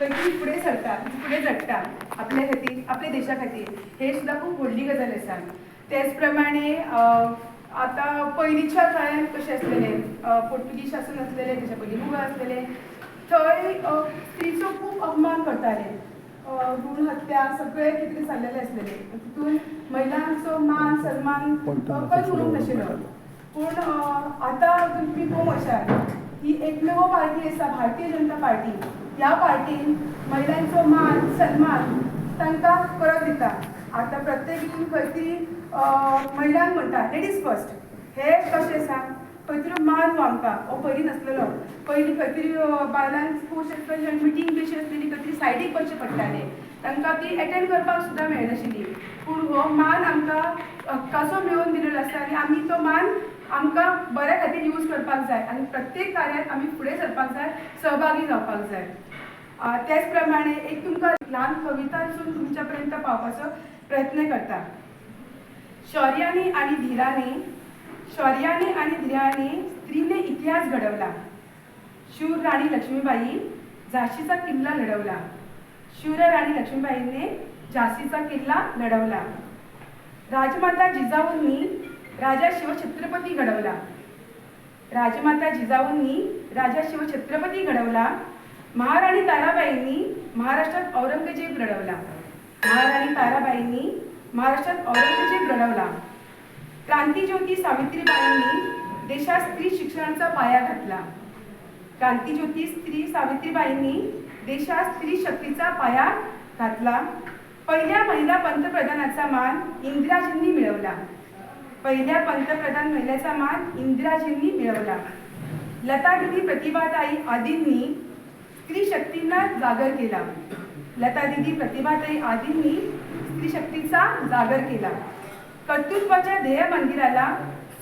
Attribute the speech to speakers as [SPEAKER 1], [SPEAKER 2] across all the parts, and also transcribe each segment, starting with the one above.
[SPEAKER 1] खंय फुडें सरता फुडें झडटा आपल्या खातीर आपल्या देशा खातीर हे सुद्दां खूब व्हडली गजाल आसा तेच प्रमाणे अं, आतां पयलींच्या काळान कशें आसलेलें पोर्तुगीज शासन आसलेलें तेच्या पयलीं मुघल आसलेले थंय स्त्रीचो खूब अपमान करताले भ्रूण हत्या सगळें कितें कितें जाल्लेलें आसलेलें तितून महिलांचो मान सन्मान खंयच उरूंक नाशिल्लो पूण आतां तुमी पळोवंक वचात ही एकमेव पार्टी आसा भारतीय जनता पार्टी. ह्या पार्टीन महिलांचो मान सन्मान तांकां परत दिता. आतां प्रत्येक खंय तरी महिलांक म्हणटा लेडीज फर्स्ट हे कशें आसा खंय तरी मान हो आमकां हो पयलीं नासलेलो पयलीं खंय तरी अं, बायलांक मिटींग कशी आसलेली खंय तरी सायडीक वचचें पडटालें तांकां ती एटेंड करपाक सुद्दां मेळनाशिल्ली. पूण हो मान आमकां हक्काचो मेळून दिलेलो आसा आनी आमी तो मान आमकां बऱ्या खातीर यूज करपाक जाय. आनी प्रत्येक कार्यांत आमी फुडें सरपाक जाय सहभागी जावपाक जाय. त्याच प्रमाणे एक तुमकां ल्हान कवितासून तुमच्या पर्यंत पावपाचो प्रयत्न करता. शौर्यानी आणि धीराने शौर्याने आणि धीराने स्त्रीने इतिहास घडवला. शूर राणी लक्ष्मीबाई झाशीचा किल्ला लढवला. शूर राणी लक्ष्मीबाईंनी झाशीचा किल्ला लढवला राजमाता जिजाऊंनी राजा शिवछत्रपती घडवला. राजमाता जिजाऊंनी राजा शिवछत्रपती घडवला. महाराणी ताराबाईंनी महाराष्ट्रात औरंगजेब घडवला. महाराणी ताराबाईंनी महाराष्ट्रात औरंगजेब घडवला. क्रांतीज्योती सावित्रीबाईंनी देशात स्त्री शिक्षणाचा पाया घातला. क्रांतीज्योती स्त्री सावित्रीबाईंनी देशात स्त्री शक्तीचा पाया घातला. पहिल्या महिला पंतप्रधानाचा मान इंदिराजींनी मिळवला. पहिल्या पंतप्रधान महिलेचा मान इंदिराजींनी मिळवला. लता दिदी प्रतिभाताई आदींनी स्त्री शक्तींना जागर केला. लता दिदी प्रतिभाताई आदींनी स्त्री शक्तीचा जागर केला. कर्तृत्वाच्या ध्येय मंदिराला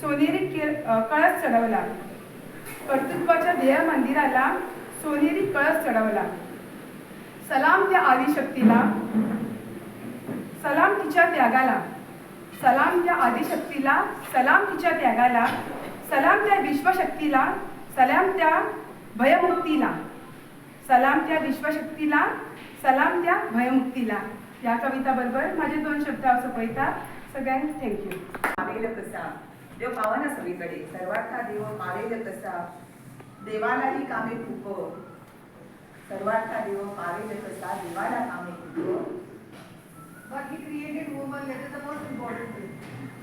[SPEAKER 1] सोनेरी कळस चढवला. कर्तृत्वाच्या ध्येय मंदिराला सोनेरी कळस चढवला. सलाम त्या आदिशक्तीला. सलाम तिच्या त्यागाला. सलाम त्या आदिशक्तीला सलाम तिच्या त्यागाला सलाम त्या विश्वशक्तीला सलाम त्या भयमुक्तीला. सलाम त्या विश्वशक्तीला सलाम त्या भयमुक्तीला. या कविता बरोबर माझे दोन शब्द असं सोंपयता सगळ्यांक थँक्यू
[SPEAKER 2] पावेल कसा देव पावना सगळीकडे. सर्वार्था देव पावेल कसा देवालाही कामे खूप. सर्वार्था देव पावेल कसा देवाला कामे खूप.
[SPEAKER 1] But he created woman, that is the most important thing.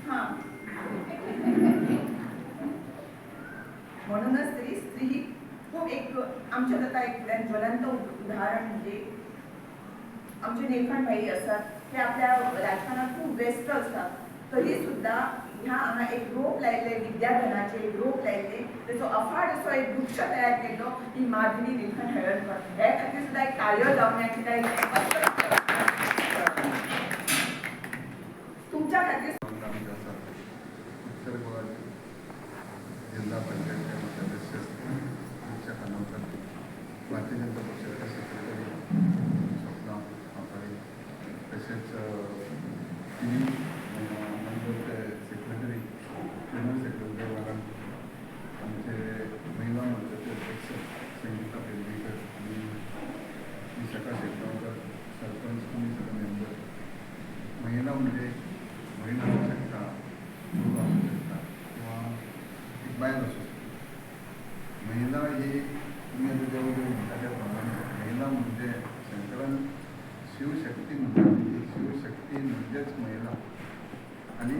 [SPEAKER 2] हा. म्हणूनच तरी स्त्री ही खूप एक आमच्या आता एक ज्वलंत उदाहरण म्हणजे आमचे नेखणबाई असतात. ते आपल्या राजकारणात खूप व्यस्त असतात. तरी सुद्धा ह्या एक रोप लायले विद्याधनाचे एक रोप लायले त्याचो अफाट असो एक वृक्ष तयार केलो. ही माधुरी लिखण हळदकर हे सुद्धा एक कार्य जावन या कित्याक तुमच्या खातीर
[SPEAKER 3] आमचे आसा उत्तर गोवाचे जिल्हा पंचायतचे सदस्य रिक्षा खानोलकर भारतीय जनता पक्षाचे सेक्रेटरी स्वप्ना मापाडी तसेच तिन्ही मंडळचे सेक्रेटरी जनरल सेक्रेटरी वाला आमचे महिला मंडळाचे अध्यक्ष संगीता पेडणेकर आणि विशाखा शेटगावकर सरपंच आणि सगळे मेंबर महिला म्हणजे महिला असू शकता मुलगा असू शकता किंवा एक बायल असू शकता महिला ही तुम्ही आता जेव्हा जेव्हा म्हणता त्याप्रमाणे महिला म्हणजे शंकरान शिवशक्ती म्हणतात. म्हणजे शिवशक्ती म्हणजेच महिला. आणि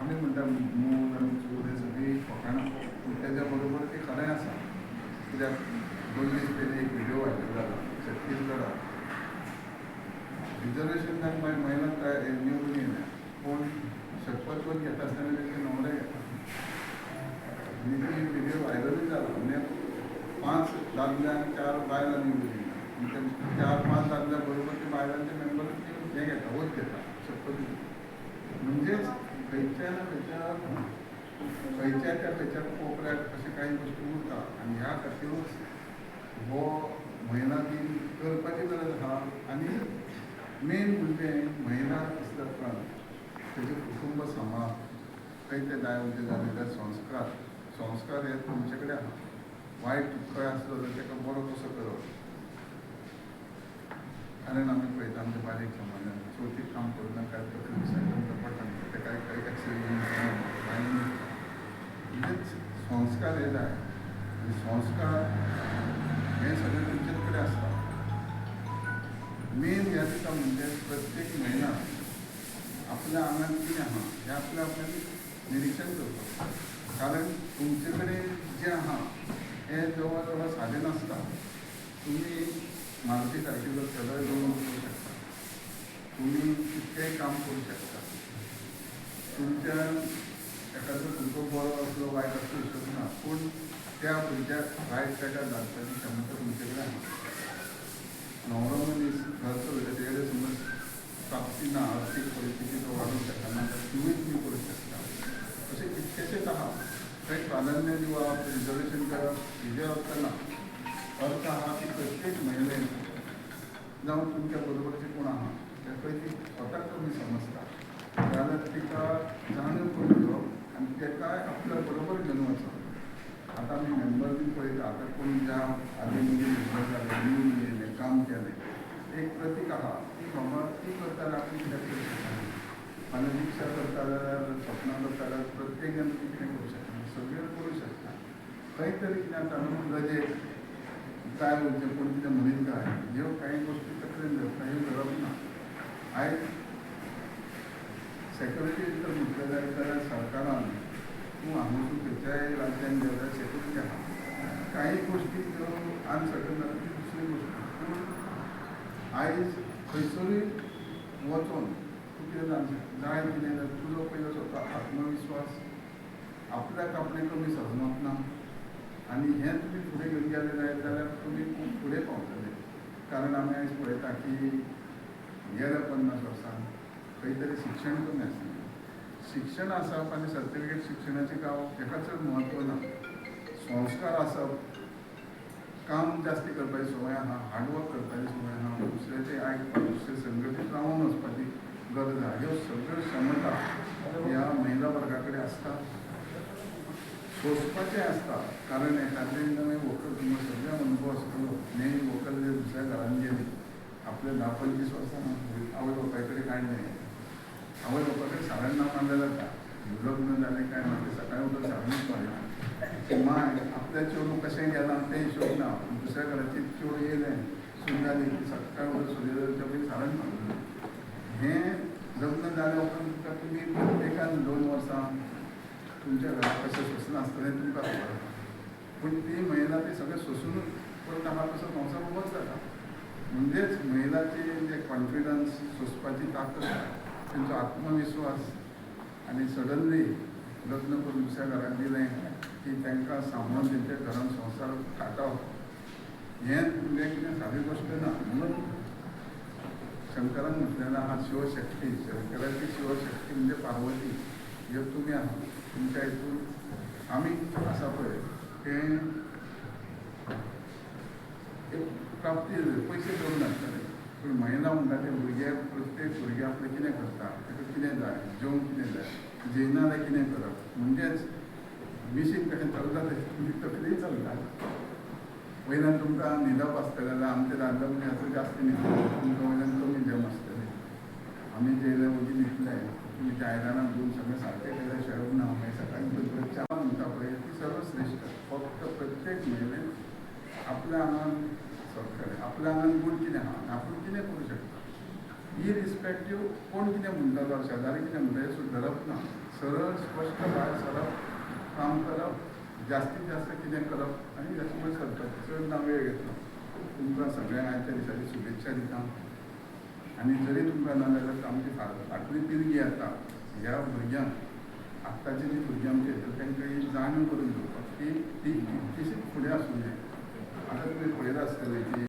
[SPEAKER 3] आम्ही म्हणटा मूल आनी चूल हे सगळी फकाणां पूण तेज्या बरोबर ती खरें आसा कित्याक दोन दीस पयलीं एक व्हिडिओ व्हायरल जाला छत्तीसगडात रिजर्वेशन जावन मागीर महिलांक काय निवडून येयल्या पूण शपथ पण घेता आसतना तेंचे नवरे घेता आनी ती व्हिडिओ व्हायरलूय जाला म्हणजे पांच दादल्यांक चार बायलांनी निवडून चार पांच दादल्या बरोबर ते बायलांचे मेंबर हे घेता वच घेता शपथ म्हणजेच खंयच्या ना खंयच्या खंयच्या त्या खंयच्या कोपऱ्यात अशें काही गोश्टी उरता आनी ह्या खातीरूच हो महिना दिन करपाची गरज आहा आनी मेन म्हणजे महिना आसता उपरांत तेजे कुटुंब सांबाळ खंय ते जाय म्हणजे जालेले संस्कार संस्कार हे तुमच्याकडे कडेन आहा. वायट खंय आसलो जाल्यार ताका बरो कसो करप कारण आमी पळयता आमच्या बारीक समाजान चवथीक काम करतना काय तकलीफ विसर्जन पडटा ते काय काय एक्सिडेंट संस्कार हे जाय संस्कार हे सगळे तुमचे कडेन आसता मेन ह्या दिसा म्हणजे प्रत्येक महिना आपल्या आंगात कितें आहा. हें आपल्या आपल्याक निरीक्षण करपाक कारण तुमचे कडेन जें आहा हें जवळ जवळ सादें नासता. तुमी मारुती सारकेलो सगळे दवरून करू शकता. तुमी कितकेंय काम करू शकता. तुमच्या एखादो तुमचो बरो असलो वायट असू विशय ना पूण त्या भुरग्याक वायट ताका धाडपाची क्षमता तुमचे कडेन आहा. नवरो मनीस घरचो चलयता तेजे समज प्राप्ती ना आर्थीक परिस्थिती तो वाडूंक शकना तर तुमी तुमी करूं शकता. अशें कितकेशेच आहा काही प्राधान्य दिवप रिजर्वेशन करा विजय असताना अर्थ हा की प्रत्येक महिलेने जाऊन तुमच्या बरोबरचे कोण आहा त्यापैकी स्वतः तुम्ही समजता. त्याला तिका जाणीव करून घेऊ आणि ते काय आपल्या बरोबर घेवन वचप आता मी मेंबर बी पळयता आता कोण ज्या आधी मुली मेंबर जाले निवडून येयले काम केले. एक प्रतीक आहा ती बाबा ती करता जाल्यार आपूण कित्याक करूं शकना फाल्यां रिक्षा करता जाल्यार सपना करता जाल्यार प्रत्येक जाण तिकडे कितें करूं सगळें करूं शकता. खंय तरी अनुभव जे काय बोलते कोणती त्या म्हणीत काय जेव्हा कांय गोश्टी तकलेन धरता ह्यो धरप ना आयज सेक्युरिटी तर म्हटलें जायत सरकारान तूं हांगासून खंयच्याय राज्यान गेल्यार सेक्युरिटी आहा काही गोश्टी त्यो अनसर्टन जाता ती दुसरी गोष्ट. पूण आयज खंयसरूय वचून. तूं कितें जावंक जाय कितें जाल्यार तुजो पयलो स्वता आत्मविश्वास. आपल्याक आपणें कमी समजप ना आनी हें तुमी फुडें घेवन गेले जायत जाल्यार तुमी खूब फुडें पावतले कारण आमी आयज पळयता की गेल्या पन्नास वर्सां खंय तरी शिक्षण कमी आसलें शिक्षण आसप आनी सर्टिफिकेट शिक्षणाचें गांव हेका चड म्हत्व ना संस्कार आसप काम जास्ती करपाची संवय आहा हार्डवर्क करपाची संवय आहा दुसऱ्याचें आयकपाक दुसरे संघटीत रावून वचपाची गरज आहा ह्यो सगळ्यो क्षमता ह्या महिला वर्गा कडेन आसता सोंसपाचें आसता कारण एखादें नवें व्हंकल तुमकां सगळ्या अनुभव आसतलो न्हय व्हंकल जर दुसऱ्या घरान गेली आपले धा पंचवीस वर्सां आवय बापायकडे काय नाही. आवय बापा साड्यांना सारण ना मारलें जाता लग्न जालें काय ना तें सकाळीं उठून सारणूच मारना माय आपल्या चेडूं कशें गेलां तें हिशोब ना दुसऱ्या घराची चेडूं येयलें सून जाली की उठून सूर्योदयाच्या पयलीं सारण मारलें हें लग्न जाल्या उपरांत दोन वर्सां तुमच्या घरात कशें असतं आसतलें तुमकां खबर पण पूण ती महिला ते सगळें सोसून परत आम्हाला तसो संवसार उबोच जाता म्हणजेच महिलाचे जे कॉन्फिडन्स सोंसपाची ताकद तेंचो आत्मविश्वास आनी सडनली लग्न करून दुसऱ्या घरात दिलें की तांकां सांबाळून त्यांच्या घरान संवसार काटाव हें म्हणजे कितें सादी गोश्ट ना. म्हणून शंकरान म्हटलेलें हा शिवशक्ती शंकराची शिवशक्ती म्हणजे पार्वती. जे तुमी आहा तुमच्या हितून आमी आसा पळय तें एक प्राप्ती पयशे करून नासतले पूण महिला म्हणटा ते भुरगे प्रत्येक भुरगे आपलें कितें करता? ताका कितें जाय? जेवण कितें जाय? जेयना जाल्यार कितें करप म्हणजेच मिशीन कशें चलता तशें तुमची तकली चलता वयल्यान तुमकां न्हिदप आसतलें जाल्यार आमचे दादले मनीस आसा जास्त न्हिदप तुमकां वयल्यान कमी जेवण आसतलें आमी जेयले वगी न्हिदले तुमी कायदाना आयदनान घेवन सगळें सारकें केलें नाव ना मागीर सकाळीं उठून म्हणटा पळय ती सर्वश्रेष्ठ फक्त प्रत्येक महिने आपल्या आंगान सरकारी आपल्या आंगान कोण कितें हा? आनी आपूण कितें करूं शकता? इरिस्पेक्टीव कोण कितें म्हणटालो शेजारी कितें म्हणटा हें सुदारप ना सरळ स्पश्ट भायर सरप काम करप जास्तीत जास्त कितें करप आनी जास्तीत करप चड ना वेळ घेतलो. तुमकां सगळ्यांक आयच्या दिसाची शुभेच्छा दिता. आनी जरी तुमकां ना जाल्यार आमची फा- फाटली पिळगी आसा ह्या भुरग्यांक आत्ताची जी भुरगीं आमची येतात तांकां ही जाणीव करून दिवपाक की ती कितलीशीच फुडें आसूं जाय आतां तुमी पळयता आसतलें की